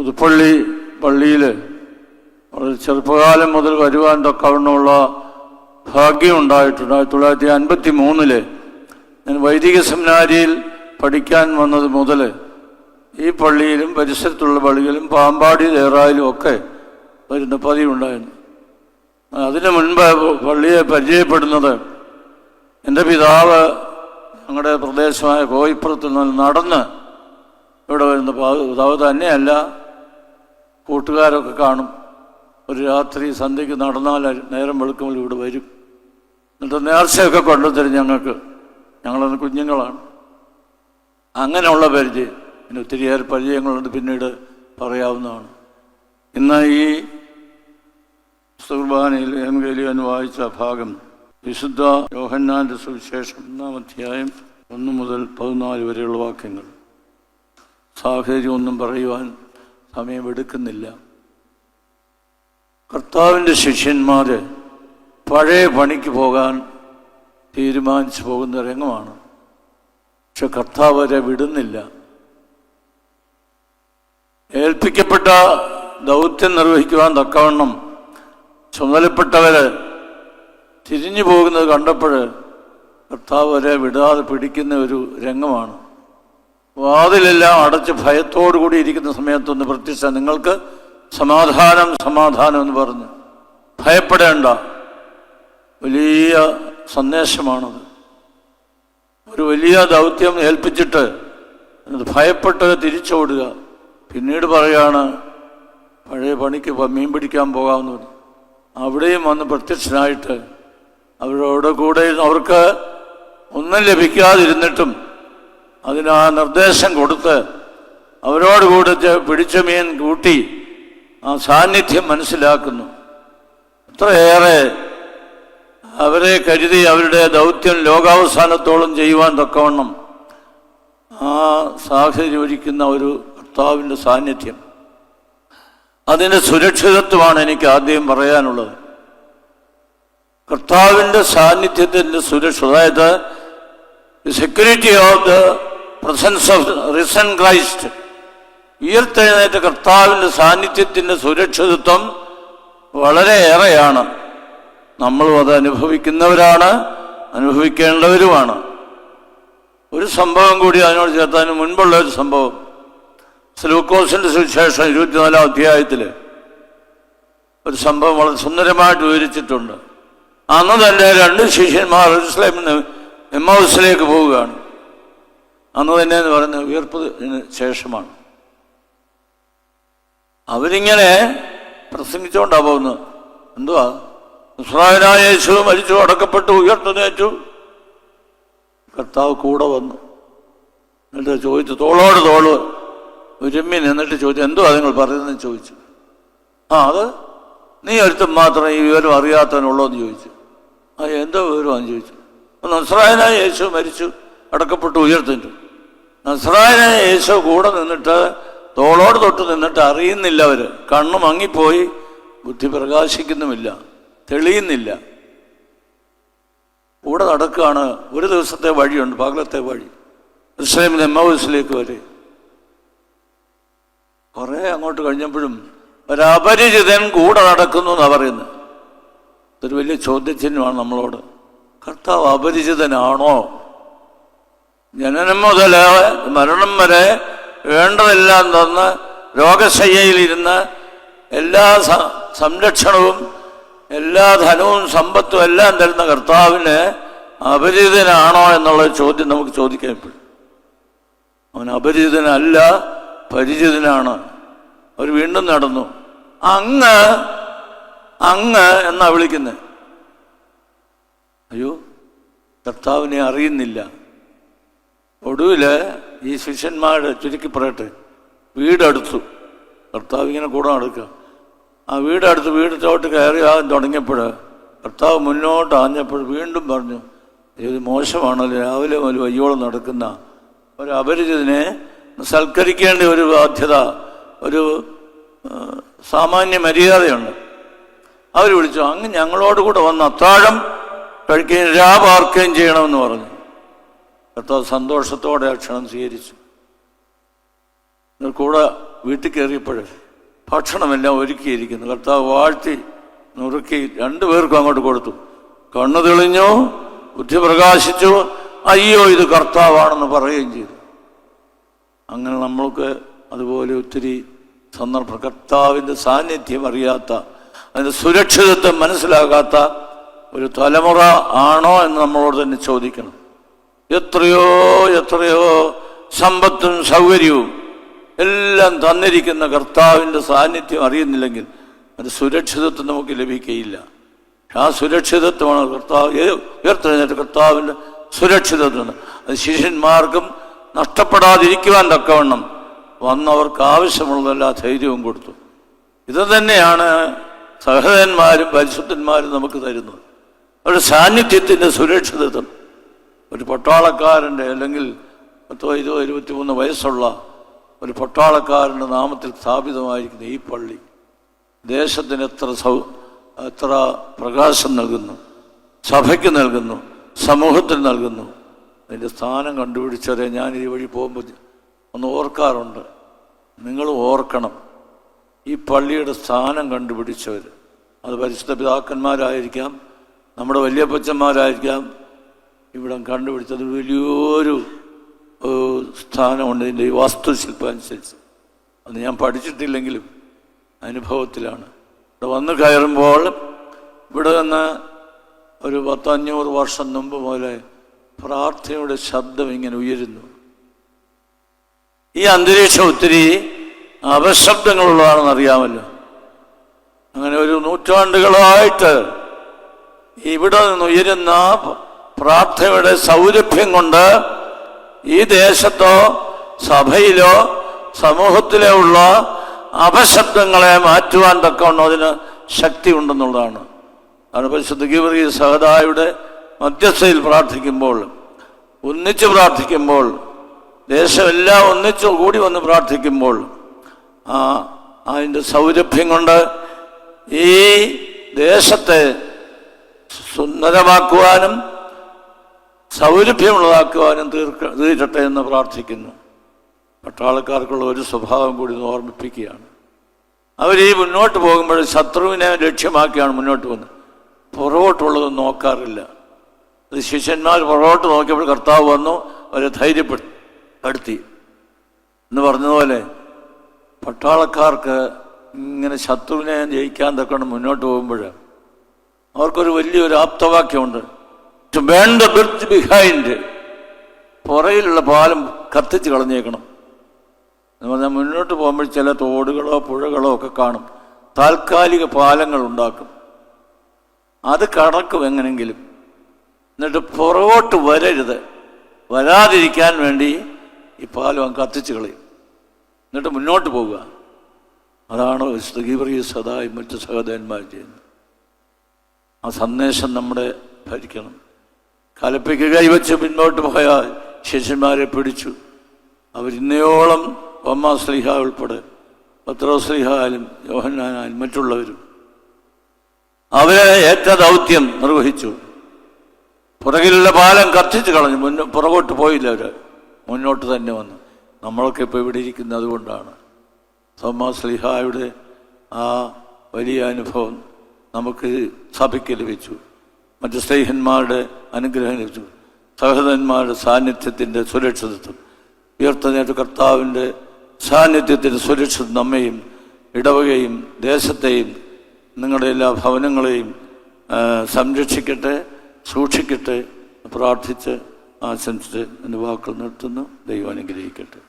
പുതുപ്പള്ളി പള്ളിയിൽ വളരെ ചെറുപ്പകാലം മുതൽ വരുവാൻ തക്കവണ്ണമുള്ള ഭാഗ്യം ഉണ്ടായിട്ടുണ്ട്. ആയിരത്തി തൊള്ളായിരത്തി അൻപത്തി മൂന്നിൽ ഞാൻ വൈദിക സെമിനാരിയിൽ പഠിക്കാൻ വന്നത് മുതൽ ഈ പള്ളിയിലും പരിസരത്തുള്ള പള്ളിയിലും പാമ്പാടി ദേറായിലും ഒക്കെ വരുന്ന പതിവുണ്ടായിരുന്നു. അതിന് മുൻപ് പള്ളിയെ പരിചയപ്പെടുന്നത് എന്റെ പിതാവ് ഞങ്ങളുടെ പ്രദേശമായ കോയിപ്പുറത്ത് നിന്ന് നടന്ന് ഇവിടെ വരുന്ന പിതാവ് തന്നെയല്ല കൂട്ടുകാരൊക്കെ കാണും. ഒരു രാത്രി സന്ധ്യയ്ക്ക് നടന്നാൽ നേരം വെളുക്കുമ്പോൾ ഇവിടെ വരും. എന്നിട്ട് നേർച്ചയൊക്കെ കൊണ്ടുതരും ഞങ്ങൾക്ക് ഞങ്ങളന്ന് കുഞ്ഞുങ്ങളാണ്. അങ്ങനെയുള്ള പരിചയം പിന്നെ ഒത്തിരിയേറെ പരിചയങ്ങളുണ്ട് പിന്നീട് പറയാവുന്നതാണ്. ഇന്ന് ഈ സുർബാനയിൽ എൻഗേലിയൻ വായിച്ച ഭാഗം വിശുദ്ധ യോഹന്നാന്റെ സുവിശേഷം ഒന്നാം അധ്യായം ഒന്ന് മുതൽ പതിനാല് വരെയുള്ള വാക്യങ്ങൾ. സാഹചര്യം ഒന്നും പറയുവാൻ സമയമെടുക്കുന്നില്ല കർത്താവിന്റെ ശിഷ്യന്മാർ പഴയ പണിക്ക് പോകാൻ തീരുമാനിച്ചു പോകുന്ന രംഗമാണ്. പക്ഷെ കർത്താവ് അവരെ വിടുന്നില്ല. ഏൽപ്പിക്കപ്പെട്ട ദൗത്യം നിർവഹിക്കുവാൻ തക്കവണ്ണം ചുമതലപ്പെട്ടവർ തിരിഞ്ഞു പോകുന്നത് കണ്ടപ്പോൾ കർത്താവ് വരെ വിടാതെ പിടിക്കുന്ന ഒരു രംഗമാണ്. വാതിലെല്ലാം അടച്ച് ഭയത്തോടു കൂടി ഇരിക്കുന്ന സമയത്തൊന്ന് പ്രത്യക്ഷ നിങ്ങൾക്ക് സമാധാനം സമാധാനം എന്ന് പറഞ്ഞ്. ഭയപ്പെടേണ്ട. വലിയ സന്ദേശമാണത്. ഒരു വലിയ ദൗത്യം ഏൽപ്പിച്ചിട്ട് ഭയപ്പെട്ട് തിരിച്ചോടുക. പിന്നീട് പറയാണ് പഴയ പണിക്ക് മീൻ പിടിക്കാൻ പോകാമെന്ന് പറഞ്ഞു. അവിടെയും വന്ന് പ്രത്യക്ഷനായിട്ട് അവരോട് കൂടെ അവർക്ക് ഒന്നും ലഭിക്കാതിരുന്നിട്ടും അതിന് നിർദ്ദേശം കൊടുത്ത് അവരോട് കൂടെ പിടിച്ച മീൻ കൂട്ടി ആ സാന്നിധ്യം മനസ്സിലാക്കുന്നു. അത്രയേറെ അവരെ കരുതി അവരുടെ ദൗത്യം ലോകാവസാനത്തോളം ചെയ്യുവാൻ തക്കവണ്ണം ആ സാഹചര്യം ഒരുക്കുന്ന ഒരു കർത്താവിന്റെ സാന്നിധ്യം. അതിന്റെ സുരക്ഷിതത്വമാണ് എനിക്ക് ആദ്യം പറയാനുള്ളത്. കർത്താവിന്റെ സാന്നിധ്യത്തിന്റെ സുരക്ഷ അതായത് security of the presence of risen Christ ഉയർത്തെഴുന്നേറ്റ കർത്താവിന്റെ സാന്നിധ്യത്തിന്റെ സുരക്ഷിതത്വം വളരെയേറെയാണ്. നമ്മളും അത് അനുഭവിക്കുന്നവരാണ് അനുഭവിക്കേണ്ടവരുമാണ്. ഒരു സംഭവം കൂടി അതിനോട് ചേർത്താൻ മുൻപുള്ള ഒരു സംഭവം. സ്ലൂക്കോസിന്റെ സുവിശേഷം ഇരുപത്തിനാലാം അധ്യായത്തിൽ ഒരു സംഭവം വളരെ സുന്ദരമായിട്ട് വിവരിച്ചിട്ടുണ്ട്. അന്ന് തന്നെ രണ്ട് ശിഷ്യന്മാർ എമ്മൗസിലേക്ക് പോവുകയാണ്. അന്ന് തന്നെ എന്ന് പറയുന്ന ഉയർപ്പതിന് ശേഷമാണ്. അവരിങ്ങനെ പ്രസംഗിച്ചുകൊണ്ടാ പോകുന്നത്. എന്തുവാ? ഇസ്രായേലായ യേശു മരിച്ചു അടക്കപ്പെട്ടു ഉയർത്തെന്നേറ്റു കർത്താവ് കൂടെ വന്നു. എന്നിട്ട് ചോദിച്ചു തോളോട് തോൾ ഒരുമ്മി നിന്നിട്ട് ചോദിച്ചു എന്തുവാ നിങ്ങൾ പറയുന്നതെന്ന് ചോദിച്ചു. ആ അത് നീ ഒരുത്തും മാത്രം ഈ വിവരം അറിയാത്തവനുള്ളൂ എന്ന് ചോദിച്ചു. ആ എന്തോ വിവരമാണെന്ന് ചോദിച്ചു. ഒന്ന് ഇസ്രായേലായ യേശു മരിച്ചു അടക്കപ്പെട്ടു ഉയർത്തിട്ടു നസ്രായനായ യേശു കൂടെ നിന്നിട്ട് തോളോട് തൊട്ട് നിന്നിട്ട് അറിയുന്നില്ല അവർ കണ്ണു മങ്ങിപ്പോയി ബുദ്ധി പ്രകാശിക്കുന്നുമില്ല തെളിയുന്നില്ല. കൂടെ നടക്കുകയാണ്. ഒരു ദിവസത്തെ വഴിയുണ്ട് പകലത്തെ വഴി. ഇസ്ലാമിന് എമ്മൗസിലേക്ക് വരെ. കുറെ അങ്ങോട്ട് കഴിഞ്ഞപ്പോഴും ഒരപരിചിതൻ കൂടെ നടക്കുന്നു എന്നാ പറയുന്നത്. ഇതൊരു വലിയ ചോദ്യചിഹ്നമാണ് നമ്മളോട്. കർത്താവ് അപരിചിതനാണോ? ജനനം മുതൽ മരണം വരെ വേണ്ടതെല്ലാം തന്ന് രോഗശയ്യയിലിരുന്ന് എല്ലാ സംരക്ഷണവും എല്ലാ ധനവും സമ്പത്തും എല്ലാം തരുന്ന കർത്താവിന് അപരിചിതനാണോ എന്നുള്ള ചോദ്യം നമുക്ക് ചോദിക്കാൻ ഇപ്പോഴും. അവൻ അപരിചിതനല്ല പരിചിതനാണ്. അവർ വീണ്ടും നടന്നു. അങ്ങ് അങ്ങ് എന്നാ വിളിക്കുന്നത് അയ്യോ കർത്താവിനെ അറിയുന്നില്ല. ഒടുവിൽ ഈ ശിഷ്യന്മാരുടെ ചുരുക്കി പറയട്ടെ വീടടുത്തു. കർത്താവ് ഇങ്ങനെ കൂടെ നടക്കുക. ആ വീടടുത്ത് വീട് ചോട്ട് കയറി ആകാൻ തുടങ്ങിയപ്പോൾ കർത്താവ് മുന്നോട്ട് ആഞ്ഞപ്പോൾ വീണ്ടും പറഞ്ഞു ഇത് മോശമാണല്ലോ. രാവിലെ മുതൽ വയ്യോളം നടക്കുന്ന ഒരു അപരിചിതനെ സൽക്കരിക്കേണ്ട ഒരു ബാധ്യത ഒരു സാമാന്യ മര്യാദയുണ്ട്. അവർ വിളിച്ചു അങ്ങ് ഞങ്ങളോട് കൂടെ വന്ന് അത്താഴം കഴിക്കുകയും രാപാർക്കുകയും ചെയ്യണമെന്ന് പറഞ്ഞു. കർത്താവ് സന്തോഷത്തോടെ ആ ക്ഷണം സ്വീകരിച്ചു. കൂടെ വീട്ടിൽ കയറിയപ്പോൾ ഭക്ഷണമെല്ലാം ഒരുക്കിയിരിക്കുന്നു. കർത്താവ് വാഴ്ത്തി നുറുക്കി രണ്ടുപേർക്കും അങ്ങോട്ട് കൊടുത്തു. കണ്ണു തെളിഞ്ഞു ബുദ്ധി പ്രകാശിച്ചു അയ്യോ ഇത് കർത്താവാണെന്ന് പറയുകയും ചെയ്തു. അങ്ങനെ നമ്മൾക്ക് അതുപോലെ ഒത്തിരി സന്ദർഭം കർത്താവിന്റെ സാന്നിധ്യം അറിയാത്ത അതിന്റെ സുരക്ഷിതത്വം മനസ്സിലാകാത്ത ഒരു തലമുറ ആണോ എന്ന് നമ്മളോട് തന്നെ ചോദിക്കണം. എത്രയോ എത്രയോ സമ്പത്തും സൗകര്യവും എല്ലാം തന്നിരിക്കുന്ന കർത്താവിന്റെ സാന്നിധ്യം അറിയുന്നില്ലെങ്കിൽ അത് സുരക്ഷിതത്വം നമുക്ക് ലഭിക്കുകയില്ല. ആ സുരക്ഷിതത്വമാണ് കർത്താവ് ഉയർത്തെഴുന്നേറ്റ് കർത്താവിന്റെ സുരക്ഷിതത്വം. അത് ശിഷ്യന്മാർക്കും നഷ്ടപ്പെടാതിരിക്കുവാൻ തക്കവണ്ണം വന്നവർക്ക് ആവശ്യമുള്ളതെല്ലാ ധൈര്യവും കൊടുത്തു. ഇത് തന്നെയാണ് സഹോദരന്മാരും പരിശുദ്ധന്മാരും നമുക്ക് തരുന്നത്. അവരുടെ സാന്നിധ്യത്തിന്റെ സുരക്ഷിതത്വം. ഒരു പട്ടാളക്കാരന്റെ അല്ലെങ്കിൽ പത്തോ ഇരുപതോ ഇരുപത്തിമൂന്ന് വയസ്സുള്ള ഒരു പട്ടാളക്കാരന്റെ നാമത്തിൽ സ്ഥാപിതമായിരിക്കുന്ന ഈ പള്ളി ദേശത്തിന് എത്ര സൗ എത്ര പ്രകാശം നൽകുന്നു സഭയ്ക്ക് നൽകുന്നു സമൂഹത്തിന് നൽകുന്നു. അതിന്റെ സ്ഥാനം കണ്ടുപിടിച്ചവരെ ഞാൻ ഈ വഴി പോകുമ്പോൾ ഒന്ന് ഓർക്കാറുണ്ട്. നിങ്ങൾ ഓർക്കണം. ഈ പള്ളിയുടെ സ്ഥാനം കണ്ടുപിടിച്ചവർ അത് പരിശുദ്ധ പിതാക്കന്മാരായിരിക്കാം നമ്മുടെ വലിയപ്പച്ചന്മാരായിരിക്കാം ഇവിടെ കണ്ടുപിടിച്ചത് വലിയൊരു സ്ഥാനമുണ്ട് ഇതിന്റെ വാസ്തുശില്പം അനുസരിച്ച്. അത് ഞാൻ പഠിച്ചിട്ടില്ലെങ്കിലും അനുഭവത്തിലാണ്. ഇവിടെ വന്ന് കയറുമ്പോൾ ഇവിടെ നിന്ന് ഒരു പത്തഞ്ഞൂറ് വർഷം മുമ്പ് പോലെ പ്രാർത്ഥനയുടെ ശബ്ദം ഇങ്ങനെ ഉയരുന്നു. ഈ അന്തരീക്ഷം ഒത്തിരി അപശബ്ദങ്ങളുള്ളതാണെന്ന് അറിയാമല്ലോ. അങ്ങനെ ഒരു നൂറ്റാണ്ടുകളായിട്ട് ഇവിടെ നിന്ന് ഉയരുന്ന പ്രാർത്ഥനയുടെ സൗരഭ്യം കൊണ്ട് ഈ ദേശത്തോ സഭയിലോ സമൂഹത്തിലോ ഉള്ള അപശബ്ദങ്ങളെ മാറ്റുവാൻ തക്കവണ്ണം അതിന് ശക്തി ഉണ്ടെന്നുള്ളതാണ്. അതാണ് പരിശുദ്ധ ഗീവറി സഹദായുടെ മധ്യസ്ഥയിൽ പ്രാർത്ഥിക്കുമ്പോൾ ഒന്നിച്ച് പ്രാർത്ഥിക്കുമ്പോൾ ദേശമെല്ലാം ഒന്നിച്ചു കൂടി വന്ന് പ്രാർത്ഥിക്കുമ്പോൾ ആ അതിന്റെ സൗരഭ്യം കൊണ്ട് ഈ ദേശത്തെ സുന്ദരമാക്കുവാനും സൗരഭ്യമുള്ളതാക്കുവാനും തീർക്ക തീരട്ടെ എന്ന് പ്രാർത്ഥിക്കുന്നു. പട്ടാളക്കാർക്കുള്ള ഒരു സ്വഭാവം കൂടി ഒന്ന് ഓർമ്മിപ്പിക്കുകയാണ്. അവർ ഈ മുന്നോട്ട് പോകുമ്പോൾ ശത്രുവിനെ ലക്ഷ്യമാക്കിയാണ് മുന്നോട്ട് പോകുന്നത്. പുറകോട്ടുള്ളത് നോക്കാറില്ല. അത് ശിഷ്യന്മാർ പുറകോട്ട് നോക്കിയപ്പോൾ കർത്താവ് വന്നു അവരെ ധൈര്യപ്പെടുത്തി എന്ന് പറഞ്ഞതുപോലെ പട്ടാളക്കാർക്ക് ഇങ്ങനെ ശത്രുവിനെ ജയിക്കാൻ തക്കണം മുന്നോട്ട് പോകുമ്പോൾ അവർക്കൊരു വലിയൊരു ആപ്തവാക്യമുണ്ട്. To burn the bridge behind പുറയിലുള്ള പാലം കത്തിച്ച് കളഞ്ഞേക്കണം. എന്ന് പറഞ്ഞാൽ മുന്നോട്ട് പോകുമ്പോൾ ചില തോടുകളോ പുഴകളോ ഒക്കെ കാണും. താൽക്കാലിക പാലങ്ങൾ ഉണ്ടാക്കും. അത് കടക്കും എങ്ങനെങ്കിലും. എന്നിട്ട് പുറകോട്ട് വരരുത്. വരാതിരിക്കാൻ വേണ്ടി ഈ പാലം കത്തിച്ച് കളയും. എന്നിട്ട് മുന്നോട്ട് പോവുക. അതാണ് ഗീവറിയ സദായി മറ്റ് സഹോദരന്മാർ ചെയ്യുന്നത്. ആ സന്ദേശം നമ്മുടെ ഭരിക്കണം. കലപ്പയ്ക്ക് കൈവച്ച് പിന്നോട്ട് പോയ ശിഷ്യന്മാരെ പിടിച്ചു. അവരിന്നയോളം ഒമ്മ സ്ലിഹ ഉൾപ്പെടെ പത്രോ സ്ലിഹായാലും യോഹന്നാനായാലും മറ്റുള്ളവരും. അവരെ ഏറ്റ ദൗത്യം നിർവഹിച്ചു. പുറകിലുള്ള പാലം കത്തിച്ച് കളഞ്ഞു. മുന്നോ പുറകോട്ട് പോയില്ല അവർ മുന്നോട്ട് തന്നെ വന്നു. നമ്മളൊക്കെ ഇപ്പോൾ ഇവിടെ ഇരിക്കുന്നത് അതുകൊണ്ടാണ്. തോമാ ലിഹായുടെ ആ വലിയ അനുഭവം നമുക്ക് സഭയ്ക്ക് ലഭിച്ചു. മറ്റ് സ്നേഹന്മാരുടെ അനുഗ്രഹം ലഭിച്ചു സഹോദരന്മാരുടെ സാന്നിധ്യത്തിന്റെ സുരക്ഷിതത്വം ഉയർത്തുന്നേറ്റ കർത്താവിന്റെ സാന്നിധ്യത്തിന്റെ സുരക്ഷിതം നമ്മയും ഇടവകയും ദേശത്തെയും നിങ്ങളുടെ എല്ലാ ഭവനങ്ങളെയും സംരക്ഷിക്കട്ടെ സൂക്ഷിക്കട്ടെ പ്രാർത്ഥിച്ച് ആശംസിച്ച് എന്റെ വാക്കുകൾ നിർത്തുന്നു. ദൈവം അനുഗ്രഹിക്കട്ടെ.